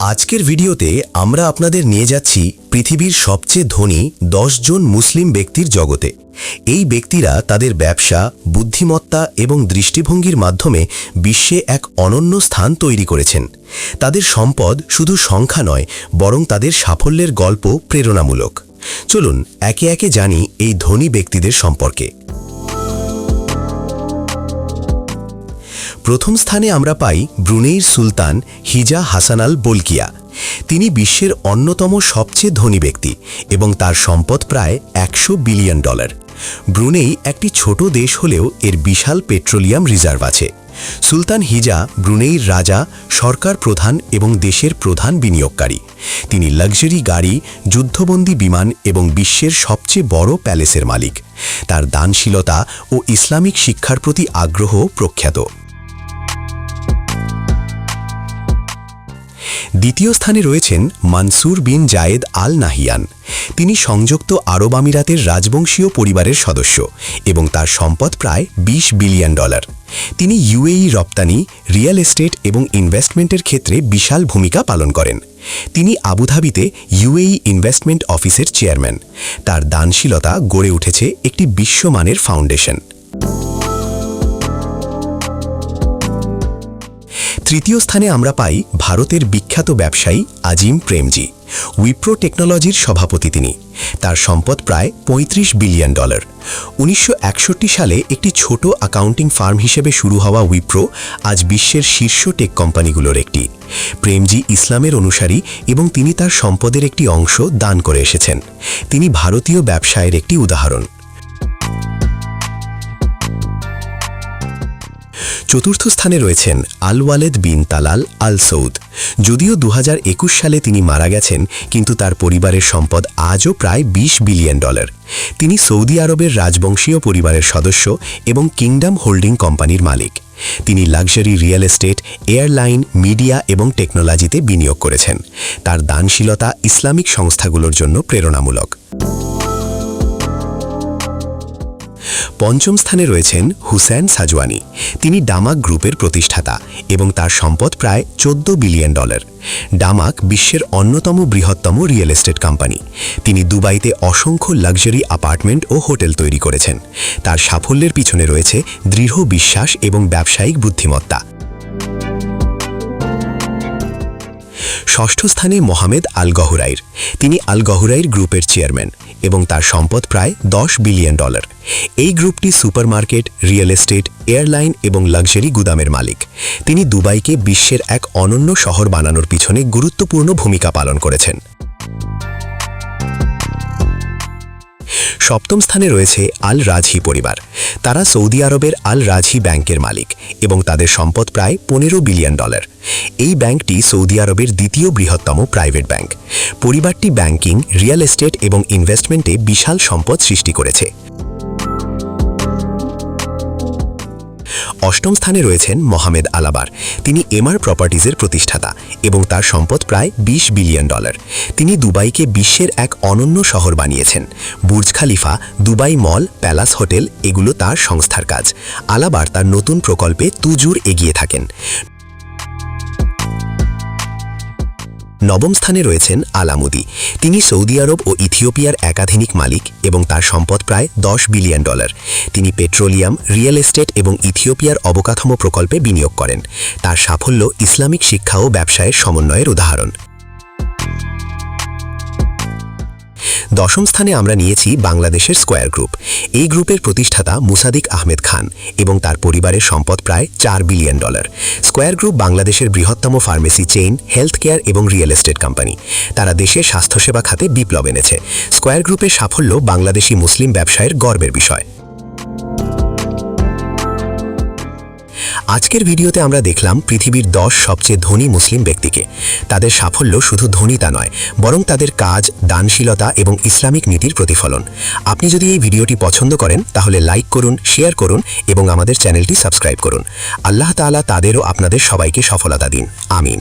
আজকের ভিডিওতে আমরা আপনাদের নিয়ে যাচ্ছি পৃথিবীর সবচেয়ে ধনী জন মুসলিম ব্যক্তির জগতে। এই ব্যক্তিরা তাদের ব্যবসা, বুদ্ধিমত্তা এবং দৃষ্টিভঙ্গির মাধ্যমে বিশ্বে এক অনন্য স্থান তৈরি করেছেন। তাদের সম্পদ শুধু সংখ্যা নয়, বরং তাদের সাফল্যের গল্প প্রেরণামূলক। চলুন, একে একে জানি এই ধনী ব্যক্তিদের সম্পর্কে। প্রথম স্থানে আমরা পাই ব্রুনেইর সুলতান হিজা হাসান আল বলকিয়া। তিনি বিশ্বের অন্যতম সবচেয়ে ধনী ব্যক্তি এবং তার সম্পদ প্রায় একশো বিলিয়ন ডলার। ব্রুনেই একটি ছোট দেশ হলেও এর বিশাল পেট্রোলিয়াম রিজার্ভ আছে। সুলতান হিজা ব্রুনেইর রাজা, সরকার প্রধান এবং দেশের প্রধান বিনিয়োগকারী। তিনি লাক্সারি গাড়ি, যুদ্ধবন্দী বিমান এবং বিশ্বের সবচেয়ে বড় প্যালেসের মালিক। তার দানশীলতা ও ইসলামিক শিক্ষার প্রতি আগ্রহ প্রখ্যাত। দ্বিতীয় স্থানে রয়েছেন মানসুর বিন জায়েদ আল নাহিয়ান তিনি সংযুক্ত আরব আমিরাতের রাজবংশীয় পরিবারের সদস্য এবং তার সম্পদ প্রায় ২০ বিলিয়ন ডলার। তিনি ইউএই রপ্তানি, রিয়েল এস্টেট এবং ইনভেস্টমেন্টের ক্ষেত্রে বিশাল ভূমিকা পালন করেন। তিনি আবুধাবিতে ইউএই ইনভেস্টমেন্ট অফিসের চেয়ারম্যান। তার দানশীলতা গড়ে উঠেছে একটি বিশ্বমানের ফাউন্ডেশন। তৃতীয় স্থানে আমরা পাই ভারতের বিখ্যাত ব্যবসায়ী আজিম প্রেমজি, উইপ্রো টেকনোলজির সভাপতি তিনি। তার সম্পদ প্রায় ৩৫ বিলিয়ন ডলার। উনিশশো একষট্টি সালে একটি ছোট অ্যাকাউন্টিং ফার্ম হিসেবে শুরু হওয়া উইপ্রো আজ বিশ্বের শীর্ষ টেক কোম্পানিগুলোর একটি। প্রেমজি ইসলামের অনুসারী এবং তিনি তার সম্পদের একটি অংশ দান করে এসেছেন। তিনি ভারতীয় ব্যবসায়ের একটি উদাহরণ। চতুর্থ স্থানে রয়েছেন Al Waleed bin Talal Al Saud যদিও দু হাজার একুশ সালে তিনি মারা গেছেন, কিন্তু তার পরিবারের সম্পদ আজও প্রায় ২০ বিলিয়ন ডলার। তিনি সৌদি আরবের রাজবংশীয় পরিবারের সদস্য এবং কিংডম হোল্ডিং কোম্পানির মালিক। তিনি luxury real estate, airline, media এবং টেকনোলজিতে বিনিয়োগ করেছেন। তার দানশীলতা ইসলামিক সংস্থাগুলোর জন্য প্রেরণামূলক। পঞ্চম স্থানে রয়েছেন হুসেন সাজওয়ানি। তিনি ডামাক গ্রুপের প্রতিষ্ঠাতা এবং তার সম্পদ প্রায় চোদ্দ বিলিয়ন ডলার। ডামাক বিশ্বের অন্যতম বৃহত্তম রিয়েল এস্টেট কোম্পানি। তিনি দুবাইতে অসংখ্য লাক্সারি অ্যাপার্টমেন্ট ও হোটেল তৈরি করেছেন। তার সাফল্যের পিছনে রয়েছে দৃঢ় বিশ্বাস এবং ব্যবসায়িক বুদ্ধিমত্তা। ষষ্ঠ স্থানে মোহামেদ আল গহরাইর তিনি আল গহরাইর গ্রুপের চেয়ারম্যান এবং তার সম্পদ প্রায় দশ বিলিয়ন ডলার। এই গ্রুপটি সুপারমার্কেট, রিয়েল এস্টেট, এয়ারলাইন এবং লাক্সারি গুদামের মালিক। তিনি দুবাইকে বিশ্বের এক অনন্য শহর বানানোর পিছনে গুরুত্বপূর্ণ ভূমিকা পালন করেছেন। সপ্তম স্থানে রয়েছে আল রাজহি পরিবার। তারা সৌদি আরবের আল রাজহি ব্যাংকের মালিক এবং তাদের সম্পদ প্রায় পনেরো বিলিয়ন ডলার। এই ব্যাংকটি সৌদি আরবের দ্বিতীয় বৃহত্তম প্রাইভেট ব্যাংক। পরিবারটি ব্যাংকিং, রিয়েল এস্টেট এবং ইনভেস্টমেন্টে বিশাল সম্পদ সৃষ্টি করেছে। অষ্টম স্থানে রয়েছেন মোহামেদ আলাবার। তিনি এমআর প্রপার্টিজের প্রতিষ্ঠাতা এবং তার সম্পদ প্রায় ২০ বিলিয়ন ডলার। তিনি দুবাইকে বিশ্বের এক অনন্য শহর বানিয়েছেন। বুর্জ খালিফা, দুবাই মল, প্যালাস হোটেল, এগুলো তার সংস্থার কাজ। আলাবার তার নতুন প্রকল্পে তুজুর এগিয়ে থাকেন। নবম স্থানে রয়েছেন আলামুদি। তিনি সৌদি আরব ও ইথিওপিয়ার একাধিক মালিক এবং তার সম্পদ প্রায় দশ বিলিয়ন ডলার। তিনি পেট্রোলিয়াম, রিয়েল এস্টেট এবং ইথিওপিয়ার অবকাঠামো প্রকল্পে বিনিয়োগ করেন। তার সাফল্য ইসলামিক শিক্ষা ও ব্যবসায়ের সমন্বয়ের উদাহরণ। দশম স্থানে আমরা নিয়েছি বাংলাদেশের স্কোয়ার গ্রুপ। এই গ্রুপের প্রতিষ্ঠাতা মুসাদিক আহমেদ খান এবং তার পরিবারের সম্পদ প্রায় চার বিলিয়ন ডলার। স্কোয়ার গ্রুপ বাংলাদেশের বৃহত্তম ফার্মেসি চেইন হেলথ কেয়ার এবং রিয়েল এস্টেট কোম্পানি। তারা দেশের স্বাস্থ্যসেবা খাতে বিপ্লব এনেছে। স্কোয়ার গ্রুপের সাফল্য বাংলাদেশি মুসলিম ব্যবসায়ের গর্বের বিষয়। আজকের ভিডিওতে আমরা দেখলাম পৃথিবীর দশ সবচেয়ে ধনী মুসলিম ব্যক্তিকে। তাদের সাফল্য শুধু ধনীতা নয়, বরং তাদের কাজ, দানশীলতা এবং ইসলামিক নীতির প্রতিফলন। আপনি যদি এই ভিডিওটি পছন্দ করেন, তাহলে লাইক করুন, শেয়ার করুন এবং আমাদের চ্যানেলটি সাবস্ক্রাইব করুন। আল্লাহ তাআলা তাদেরও আপনাদের সবাইকে সফলতা দিন। আমিন।